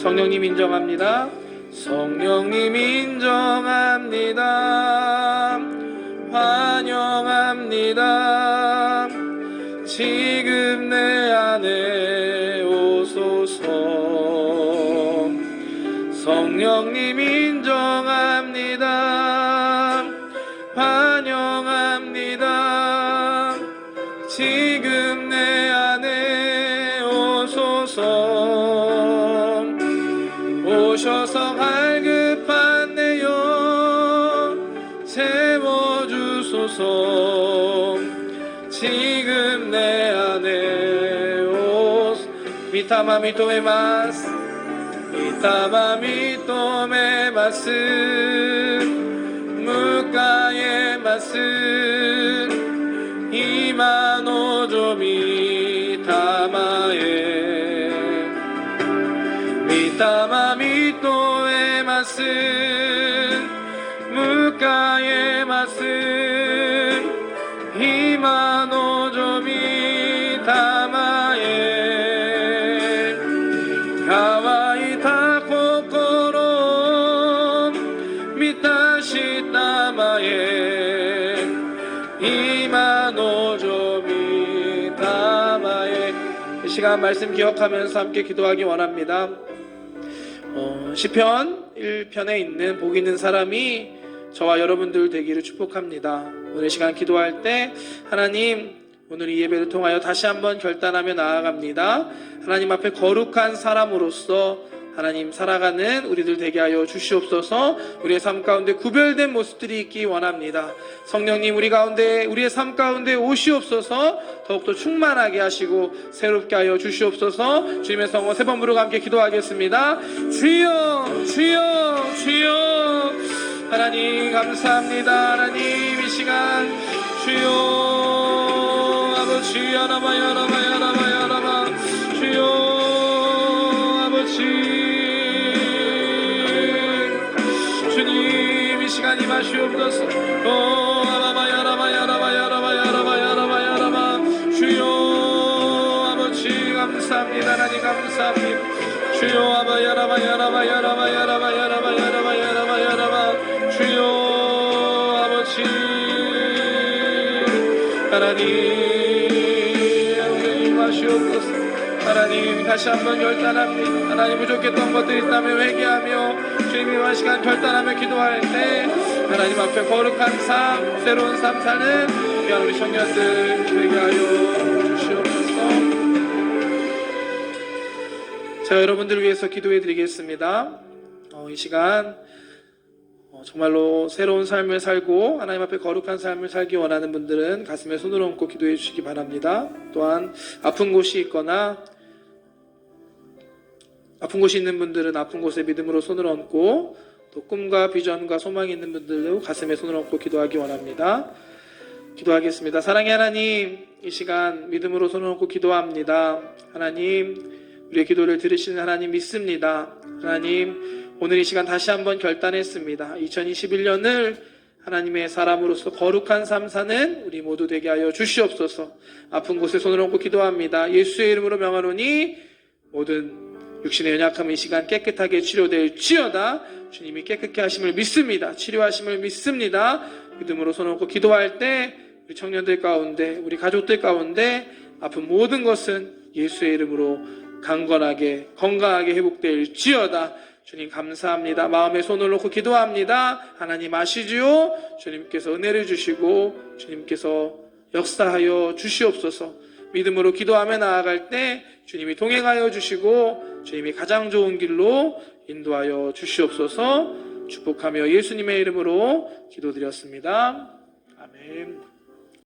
성령님 인정합니다. 성령님 인정합니다. 환영합니다. 지금 내 안에 오소서. 성령님 인정합니다. 환영합니다. 지금 없어 지금 내 안에 오 미타마 미토메마스 미타마 미토메마스 무카에마스 이마노조 미타마에 미타마 미토메마스迎えます 시간 말씀 기억하면서 함께 기도하기 원합니다. 어, 시편 1편에 있는 복 있는 사람이 저와 여러분들 되기를 축복합니다. 오늘 이 시간 기도할 때 하나님 오늘 이 예배를 통하여 다시 한번 결단하며 나아갑니다. 하나님 앞에 거룩한 사람으로서 하나님 살아가는 우리들 되게 하여 주시옵소서 우리의 삶 가운데 구별된 모습들이 있기 원합니다. 성령님 우리 가운데 우리의 삶 가운데 오시옵소서 더욱더 충만하게 하시고 새롭게 하여 주시옵소서 주님의 성호 세 번 부르고 함께 기도하겠습니다. 주여 주여 주여 하나님 감사합니다. 하나님 이 시간 주여 아버지 야라바 야라바 야라바 시간 임하시옵소서 오 아바바 야라바 야라바 야라바 야라바 야라바 야라바 주여 아버지 감사합니다 하나님 다시 한번 결단합니다. 하나님 부족했던 것들이 있다면 회개하며 주님이 한 시간 결단하며 기도할 때 하나님 앞에 거룩한 삶 새로운 삶 사는 귀한 우리 청년들 회개하여 주시옵소서. 자 여러분들을 위해서 기도해 드리겠습니다. 어, 이 시간 정말로 새로운 삶을 살고 하나님 앞에 거룩한 삶을 살기 원하는 분들은 가슴에 손을 얹고 기도해 주시기 바랍니다. 또한 아픈 곳이 있거나 아픈 곳이 있는 분들은 아픈 곳에 믿음으로 손을 얹고 또 꿈과 비전과 소망이 있는 분들도 가슴에 손을 얹고 기도하기 원합니다. 기도하겠습니다. 사랑의 하나님, 이 시간 믿음으로 손을 얹고 기도합니다. 하나님, 우리의 기도를 들으시는 하나님 믿습니다. 하나님, 오늘 이 시간 다시 한번 결단했습니다. 2021년을 하나님의 사람으로서 거룩한 삶 사는 우리 모두 되게 하여 주시옵소서. 아픈 곳에 손을 얹고 기도합니다. 예수의 이름으로 명하노니 모든 육신의 연약함이 이 시간 깨끗하게 치료될지어다. 주님이 깨끗게 하심을 믿습니다. 치료하심을 믿습니다. 믿음으로 손을 얹고 기도할 때 우리 청년들 가운데 우리 가족들 가운데 아픈 모든 것은 예수의 이름으로 강건하게 건강하게 회복될지어다. 주님 감사합니다. 마음에 손을 놓고 기도합니다. 하나님 아시지요? 주님께서 은혜를 주시고 주님께서 역사하여 주시옵소서. 믿음으로 기도하며 나아갈 때 주님이 동행하여 주시고 주님이 가장 좋은 길로 인도하여 주시옵소서. 축복하며 예수님의 이름으로 기도드렸습니다. 아멘.